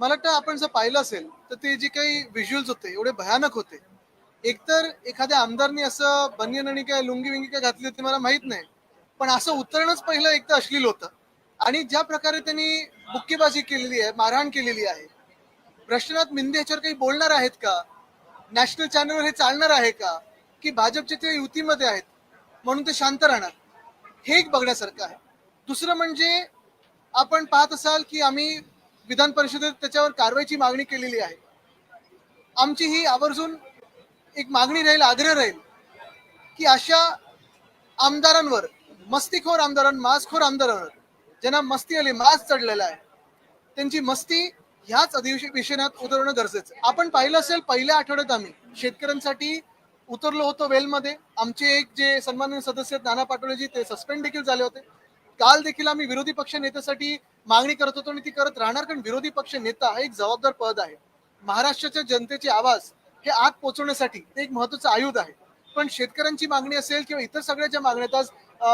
मला वाटतं आपण जर पाहिलं असेल तर ते जे काही व्हिज्युअल्स होते एवढे भयानक होते. एकतर एखाद्या आमदारनी असं बनियन आणि काय लुंगी विंगी काय घातली होती मला माहीत नाही. पण असं उतरणंच पहिलं एक तर अश्लील होतं. आणि ज्या प्रकारे त्यांनी बुक्केबाजी केलेली आहे मारहाण केलेली आहे. प्रश्नात मिंदे याच्यावर काही बोलणार आहेत का? नॅशनल चॅनलवर हे चालणार आहे का? की भाजपचे ते युतीमध्ये आहेत म्हणून ते शांत राहणार? हे एक बघण्यासारखं आहे. दुसरं म्हणजे आपण पाहत असाल की आम्ही विधान परिषदेत त्याच्यावर कारवाईची मागणी केलेली आहे. आमची ही आवर्जून एक मागणी राहील आग्रह राहील की अशा आमदारांवर मस्तीखोर आमदारां मासखोर आमदारांवर ज्यांना मस्ती आली मास चढलेला आहे त्यांची मस्ती ह्याच अधिवेशनात उतरवणं गरजेचं आहे. आपण पाहिलं असेल पहिल्या आठवड्यात आम्ही शेतकऱ्यांसाठी उतरलो होतो वेलमध्ये. आमचे एक जे सन्माननीय सदस्य नाना पाटोलेजी ते सस्पेंड देखील झाले होते. काल देखील आम्ही विरोधी पक्ष नेत्यासाठी मागणी करत होतो आणि ती करत राहणार कारण विरोधी पक्ष नेता हा एक जबाबदार पद आहे. महाराष्ट्राच्या जनतेचे आवाज हे आत पोहोचवण्यासाठी ते एक महत्वाचं आयुध आहे. पण शेतकऱ्यांची मागणी असेल किंवा इतर सगळ्या ज्या मागण्या आज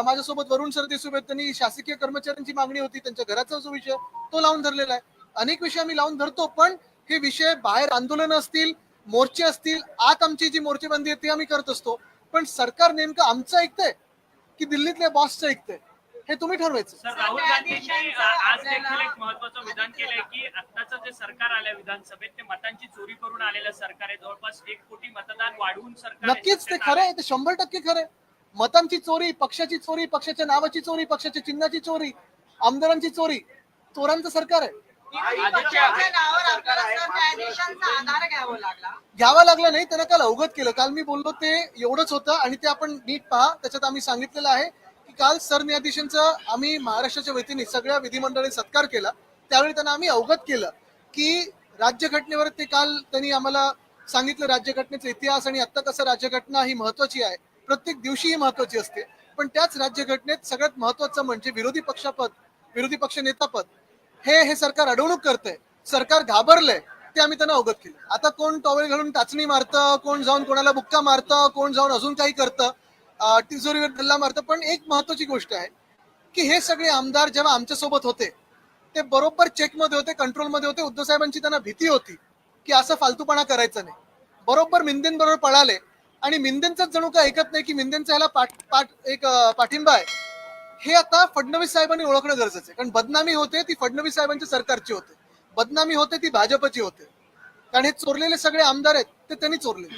माझ्यासोबत वरुण सरदेसाई आहेत त्यांनी शासकीय कर्मचाऱ्यांची मागणी होती त्यांच्या घराचा जो विषय तो लावून धरलेला आहे. अनेक विषय आम्ही लावून धरतो पण हे विषय बाहेर आंदोलन असतील मोर्चे असतील आत आमची जी मोर्चेबंदी आहे ती आम्ही करत असतो. पण सरकार नेमकं आमचं ऐकतंय की दिल्लीतल्या बॉसचं ऐकतंय? हे तुम्ही ठरवायचं. सर राहुल गांधींनी आज देखील एक महत्वाचं विधान केलंय की आत्ताचं जे सरकार आलंय विधानसभेत ते मतांची चोरी करून आलेलं सरकार आहे. जवळपास एक कोटी मतदान वाढवून सरकार आहे. नक्कीच ते खरं आहे ते शंभर टक्के खरं आहे. मतांची चोरी पक्षाची चोरी पक्षाच्या नावाची चोरी पक्षाच्या चिन्हाची चोरी आमदारांची चोरी चोरांचं सरकार आहे. विरोधी पक्षाच्या नावावर आपल्याला सरन्यायाधीशांचा आधार घ्यावा लागला. घ्यावा लागला नाही त्यांना काल अवगत केलं. काल मी बोललो ते एवढंच होतं आणि ते आपण नीट पहा. त्याच्यात आम्ही सांगितलेलं आहे काल सरन्यायाधीशांचा आम्ही महाराष्ट्राच्या वतीने सगळ्या विधिमंडळाने सत्कार केला. त्यावेळी त्यांना आम्ही अवगत केलं की राज्यघटनेवर ते काल त्यांनी आम्हाला सांगितलं राज्यघटनेचा इतिहास आणि आता कसं राज्यघटना ही महत्वाची आहे. प्रत्येक दिवशी ही महत्वाची असते. पण त्याच राज्यघटनेत सगळ्यात महत्वाचं म्हणजे विरोधी पक्षापद विरोधी पक्ष नेतापद हे हे सरकार अडवणूक करतंय. सरकार घाबरलंय. ते आम्ही त्यांना अवगत केलं. आता कोण टॉवेल घालून टाचणी मारतं कोण जाऊन कोणाला बुक्का मारतं कोण जाऊन अजून काही करतं तिजोरीवर गल्ला मारतं. पण एक महत्वाची गोष्ट आहे की हे सगळे आमदार जेव्हा आमच्यासोबत होते ते बरोबर चेकमध्ये होते कंट्रोलमध्ये होते. उद्धव साहेबांची त्यांना भीती होती की असं फालतूपणा करायचं नाही. बरोबर मिंदेंबरोबर पळाले आणि मिंदेंचाच जणू काय ऐकत नाही की मिंदेंचा ह्याला पाठ पाठ एक पाठिंबा आहे. हे आता फडणवीस साहेबांनी ओळखणं गरजेचं आहे. कारण बदनामी होते ती फडणवीस साहेबांच्या सरकारची होते. बदनामी होते ती भाजपची होते. कारण हे चोरलेले सगळे आमदार आहेत ते त्यांनी चोरले.